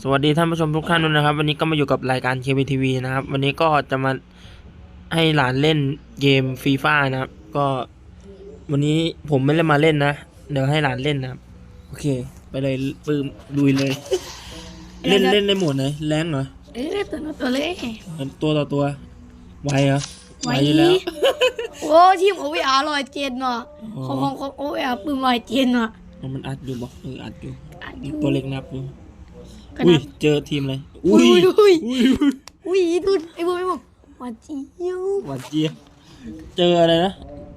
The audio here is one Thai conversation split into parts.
สวัสดีท่านผู้ชมทุกท่านด้วยนะครับ วันนี้ก็มาอยู่กับรายการ KBTV นะครับ วันนี้ก็จะมาให้หลานเล่นเกมฟีฟ่านะครับ ก็วันนี้ผมไม่ได้มาเล่นนะ เดี๋ยวให้หลานเล่นนะครับ โอเค ไปเลยปืมลุยเลย เล่นเล่นในโหมดไหนแรงเหรอเอ้ยตัวน้อยตัวเล็กตัวต่อตัวไวเหรอไหวอยู่แล้วโอ้ทีมโอเวอาร์ลอยเจนเนาะอ๋อของของของโอเวอาร์ปืนลอยเจนเนาะอ๋อมันอัดอยู่บอกเอออัดอยู่อันนี้ตัวเล็กนับอยู่ กระอุ้ยดาษเจอทีมเลยอุ้ยอุ้ยอุ้ยอุ้ยอุ้ยดูไอ้พวกไอ้พวกหวานเจี๊ยวหวานเจี๊ยบเจออะไรนะ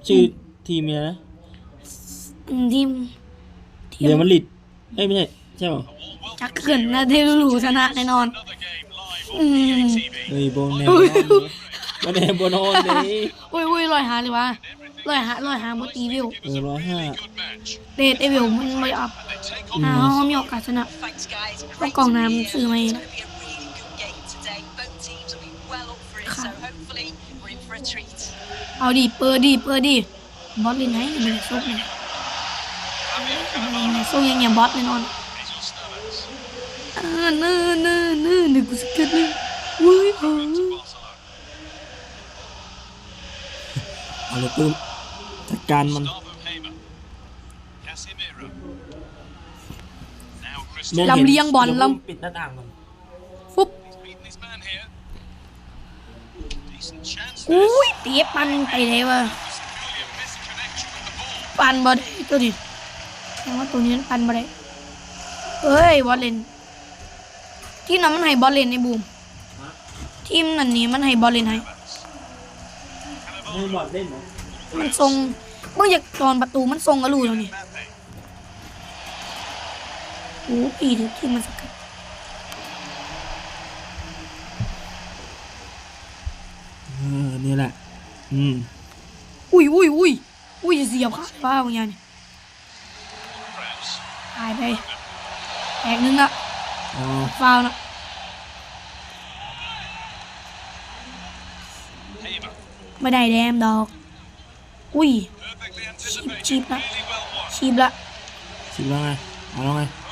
ชื่อทีมเนี่ยนะอืมทีมทีมเรอัลมาดริดเอ้ยไม่ใช่ใช่ป่ะจักเขินนะเทลูลูชนะแน่นอนอืมเฮ้ยโบเนลอุ้ยโบเนลโบนอนเลยอุ้ยอุ้ยลอยหาเลยวะลอยหาลอยหาบตีวิวเออร้อยห้า เดทไอวิวมันไม่อัพ หาห้องมีโอกาสชนะ Thanks, guys. เพราะกองน้ำซื้อมาเอง It's going to be a really good game today. Both teams will be well up for it, so hopefully we're in for a treat. เอาดิเปิดดิเปิดดิบอสเล่นไหนมันจะซุกเนี่ยมันซุกยังไงบอสแน่นอนเออเนื้อเนื้อเนื้อหนึ่งกูสเก็ตเลยวุ้ยเออเอาเลยปื้มจัดการมัน ลำเลียงบอลลปิดหน้าต่างมันำฟุบอุ้ยเตะปันไปเลยวะปันบอลตัวนี้แต่ว่าตัวนี้มันปันบอลเฮ้ยบอลเล่นทีมนั้นมันให้บอลเล่นในบูมทีมนั้นนี่มันให้บอลเล่นให้ให้บอดเล่นเหรอมันทรงเมื่อจากตอนประตูมันทรงกระลูแล้วนี่ โอ้ปีถึงที่มันสกัดเออนี่แหละอืมอุ้ยอุ้ยอุ้ยอุ้ยเสียบขาฟ้าบางอย่างนี่ตายไ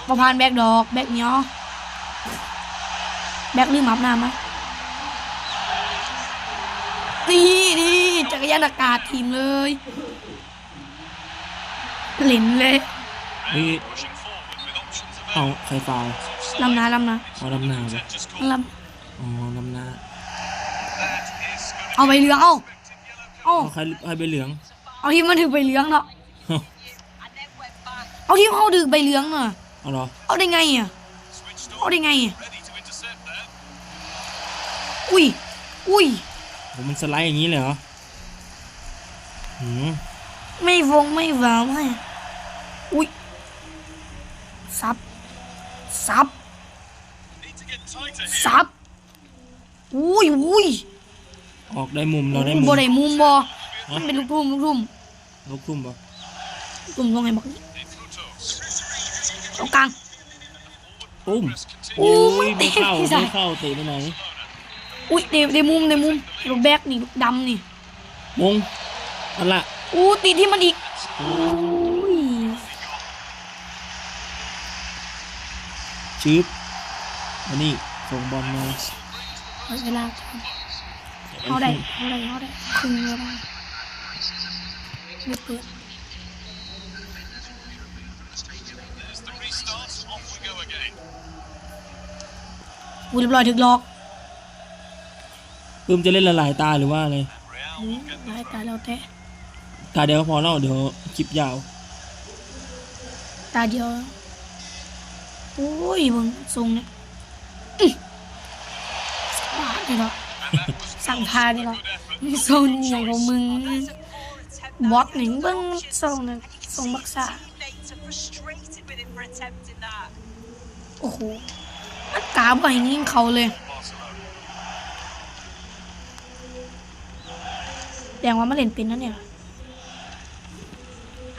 ปแตกนึงละอ๋อฟาวนะไม่ได้แดมดอกอุ้ยชีบชีบละชีบละชิมแล้วไงเอาแล้วไงประพานแบกดอก แบกเหนียวแบกลืมอาบน้ำไหมนี่นี่จักรยานอากาศทีมเลยเหลินเลยเฮ้ยเอาใครฟาวลำนาลำนาเอาลำหนาปะลอ๋อลำหนาำเอาใบเหลืองเอาเอาเอาใครใครไปเหลือง เอาทีมมันถือใบเหลืองเนาะ And then went back. เอาทีมเขาถือใบเหลืองเนาะ เอาเหรอเอาได้ไงอะเอาได้ไงอะอุ้ยอุ้ยผมมันสไลด์อย่างนี้เลยเหรอหืมไม่วงไม่แววไม่อุ้ยซับซับซับอุ้ยอุ้ยออกได้มุมเราได้มุมบ่ได้มุมบ่มันเป็นลูกทุ่มลูกทุ่มลูกทุ่มปะลูกทุ่มตรงไหนบอกนี่ ตรงกลางตุ้มโอ้โอ้ยยไม่เข้าไม่ใส่ไม่เข้าเตะไปไหนอุ้ยเดเดมุมเดมุมลูกแบกนี่ลูกดำนี่มงนั่นละอู้ตีที่มันอีกอุ้ยชืบอันนี้ส่งบอลมาเอาเวลาเขาได้เขาได้เขาได้ครึ่งเวลาไม่เปิด อุ้ยเรียบร้อยถึกล็อกปื้มจะเล่นละลายตาหรือว่าอะไรอืมหลายตาแล้วแต่ตาเดียวก็พอแล้วเดี๋ยวคลิปยาว ตาเดียว โอ้ยมึงทรงเนี่ยอื้อสักบาทเลยเหรอสั่งพาเลยเหรอมึงทรงอย่างของมึงบอสหนึ่งเบิ้งทรงเนี่ยทรงบักษา Teammates are frustrated with him for attempting that. โอ้โห มันกาบไปยิงเขาเลยแดงว่ามาเล่นเป็นนะเนี่ย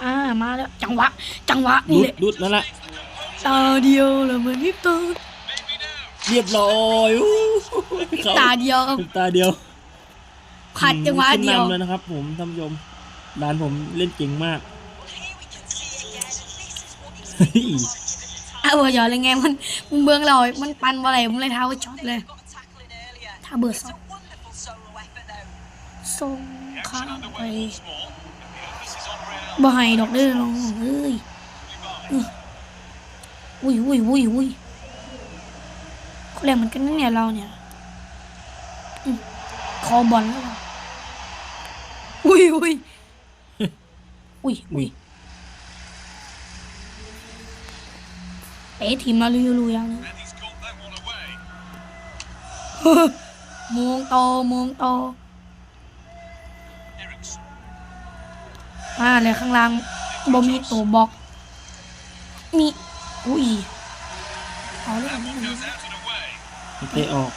อ่ามาแล้ว จังหวะ จังหวะดุนี่ดแหละดุดนั่นแหละตาเดียวเลยเหมือนที่ตาเรียบร้อยอู้เข้ตาเดียวครับตาเดียวขัดจังหวะขึ้นเดียวนำเลยนะครับ ผมท่านผู้ชมร้านผมเล่นเก่งมาก Here we can see again, and this is what he's เฮ้ยเอาเบอร์หยอดเลยไงมันมึงเบื้องเรามันปันบ่อะไรมึง เลยเท้าช็อตเลย Got a tackle in earlier. ถ้าเบอร์ส It's อง a wonderful solo effort though. ส่งข้างไป once more. The onus is on Real. บ่ให้ดอกเด้อน้องเอ้ยอื้ออุ้ยอุ้ยอุ้ยอุ้ยเขาแรงเหมือนกันนั่นเนี่ยเราเนี่ยอื้อคอบอลแล้วเราอุ้ยอุ้ยอุ้ยอุ้ยเอ๊ะทีมเราลุยลุยยังเลย And he's got that one away. มงโตมงโตอ่าเลยข้างล่างบ่มีตัวบล็อก มี อุ้ยเอาเลยเอาเลยเตะออก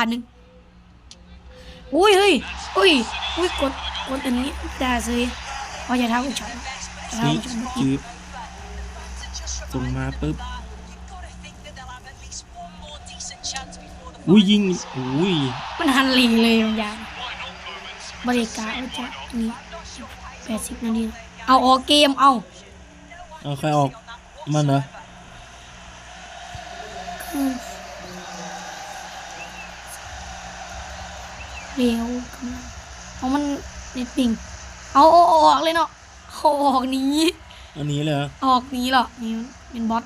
านหนึ่งอุ้ยเฮ้ยอุ้ยอุ้ยกดกดอันนี้ด่าเลยเอาอย่าเท้ากูช็อตอย่าเท้านี่กูช็อตเมื่อกี้จืบ To just ส่ง remind มาปุ๊บ that you've got to think that they'll have at least one more decent chance before the อุ้ย final ยิง whistle. อุ้ยมันฮันลีเลยบางอย่าง Why not moments? บริการว่าจะนี่แปดสิบนาทีเอาออกเกมเอาเอาใครออกมันเหรอ เร็วกำลังเอามันเน็ตปิงเอาเอาเอาออกเลยเนาะเอาออกหนี้อันนี้เลยเหรอออกหนี้หรอนี่มันเป็นบอท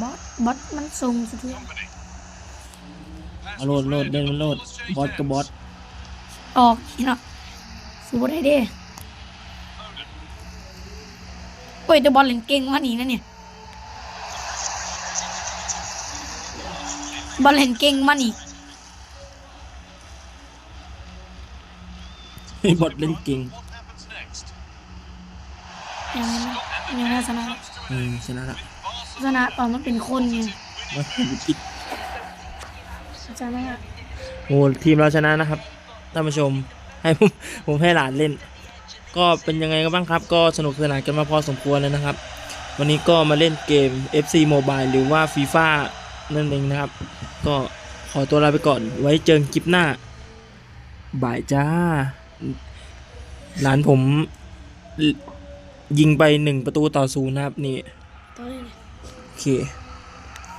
บอทบอทมันทรงสุดเลยเอาโหลดโหลดเดินมันโหลดบอสกับบอสออกนี่เนาะสู้บ่ได้เด้โอ้ยแต่บอลเล่นเก่งมากนี่นะเนี่ยบอลเล่นเก่งมากนี่ ให้บอสเล่นเก่ง What happens next? ยังไงนะยังไงชนะเออชนะละชนะตอนมันเป็นคนไงมาปิดชนะโอ้ทีมเราชนะนะครับท่านผู้ชมให้ผมผมให้หลานเล่น ก็เป็นยังไงกันบ้างครับ ก็สนุกสนานกันมาพอสมควรเลยนะครับ วันนี้ก็มาเล่นเกม FC Mobile หรือว่า FIFA นั่นเองนะครับ ก็ขอตัวลาไปก่อนไว้เจอกันคลิปหน้าบ่ายจ้า หลานผมยิงไปหนึ่งประตูต่อศูนย์นะครับ นี่ตัวนี้โอเค